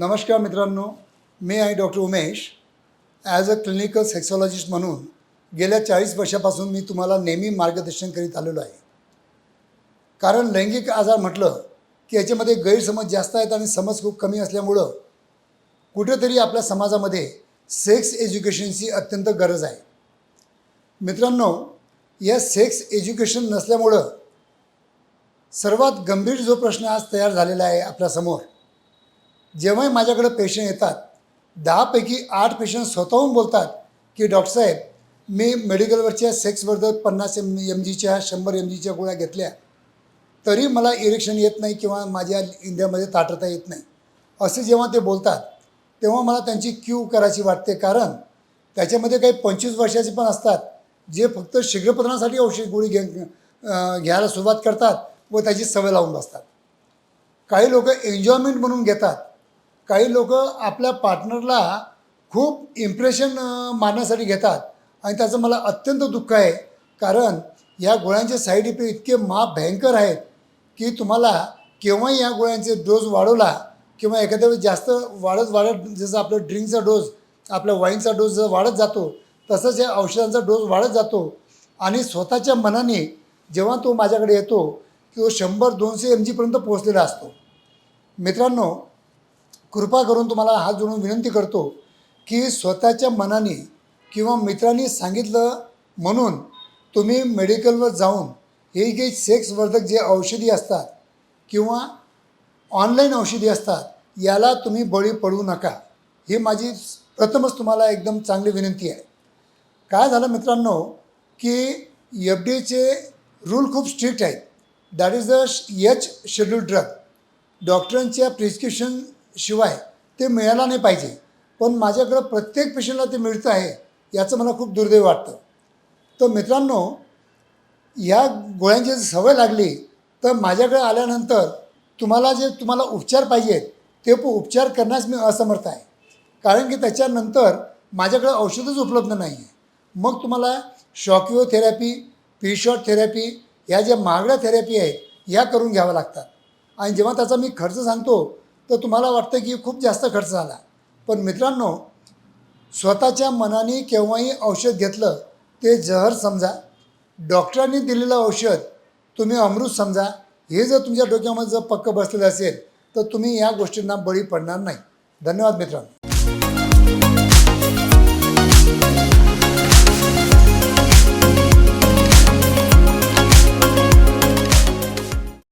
नमस्कार मित्रांनो मी आहे doctor Umesh. As a clinical sexologist म्हणून गेल्या चाळीस वर्षापासून मी तुम्हाला नेहमी मार्गदर्शन करीत आलेलो आहे. कारण लैंगिक आजार म्हटलं की याच्यामध्ये गैरसमज जास्त आहेत आणि समज खूप कमी असल्यामुळं कुठेतरी आपल्या समाजामध्ये सेक्स एज्युकेशनची अत्यंत गरज आहे. मित्रांनो या सेक्स एज्युकेशन नसल्यामुळं सर्वात गंभीर जो प्रश्न आज तयार झालेला आहे आपल्यासमोर जेव्हाही माझ्याकडे पेशंट येतात दहापैकी आठ पेशंट स्वतःहून बोलतात की डॉक्टर साहेब मी मेडिकलवरच्या सेक्सवर्धक पन्नास एम एम जीच्या शंभर एम जीच्या गोळ्या घेतल्या. तरी मला इरेक्शन येत नाही किंवा माझ्या इंडियामध्ये ताटता येत नाही. असे जेव्हा ते बोलतात तेव्हा मला त्यांची क्यू करायची वाटते. कारण त्याच्यामध्ये काही पंचवीस वर्षाचे पण असतात जे फक्त शीघ्रपतनासाठी औषध गोळी घे घ्यायला सुरुवात करतात व त्याची सवय लावून बसतात. काही लोक एन्जॉयमेंट म्हणून घेतात काही लोक आपल्या पार्टनरला खूप इम्प्रेशन मारण्यासाठी घेतात. आणि त्याचं मला अत्यंत दुःख आहे. कारण या गोळ्यांचे साईड इफेक्ट इतके महाभयंकर आहेत की तुम्हाला केव्हाही या गोळ्यांचे डोस वाढवला किंवा एखाद्या वेळेस जास्त वाढत वाढत जसं आपलं ड्रिंकचा डोस आपल्या वाईनचा डोस जर वाढत जातो तसंच या औषधांचा डोस वाढत जातो. आणि स्वतःच्या मनाने जेव्हा तो माझ्याकडे येतो की तो शंभर दोनशे एम जीपर्यंत पोहोचलेला असतो. मित्रांनो कृपा करून तुम्हाला हात जोडून विनंती करतो की स्वतःच्या मनाने किंवा मित्रांनी सांगितलं म्हणून तुम्ही मेडिकलवर जाऊन हे जे सेक्सवर्धक जे औषधी असतात किंवा ऑनलाईन औषधी असतात याला तुम्ही बळी पडू नका. ही माझी प्रथमच तुम्हाला एकदम चांगली विनंती आहे. काय झालं मित्रांनो की एफ डी एचे रूल खूप स्ट्रिक्ट आहेत. That is the H schedule drug. डॉक्टरांच्या प्रिस्क्रिप्शन शिवाय ते मिळायला नाही पाहिजे. पण माझ्याकडं प्रत्येक पेशंटला ते मिळतं आहे याचं मला खूप दुर्दैव वाटतं. तर मित्रांनो या गोळ्यांची जर सवय लागली तर माझ्याकडे आल्यानंतर तुम्हाला जे तुम्हाला उपचार पाहिजेत ते पण उपचार करण्यास मी असमर्थ आहे. कारण की त्याच्यानंतर माझ्याकडे औषधच उपलब्ध नाही आहे मग तुम्हाला शॉकिओ थेरपी पी थेरपी ह्या ज्या महागड्या थेरपी आहेत या करून घ्याव्या लागतात. आणि जेव्हा त्याचा मी खर्च सांगतो तर तुम्हाला वाटतं की खूप जास्त खर्च झाला. पण मित्रांनो स्वतःच्या मनाने केव्हाही औषध घेतलं ते जहर समजा. डॉक्टरांनी दिलेलं औषध तुम्ही अमृत समजा. हे जर तुमच्या डोक्यामध्ये जर पक्क बसलेलं असेल तर तुम्ही या गोष्टींना बळी पडणार नाही. धन्यवाद मित्रांनो.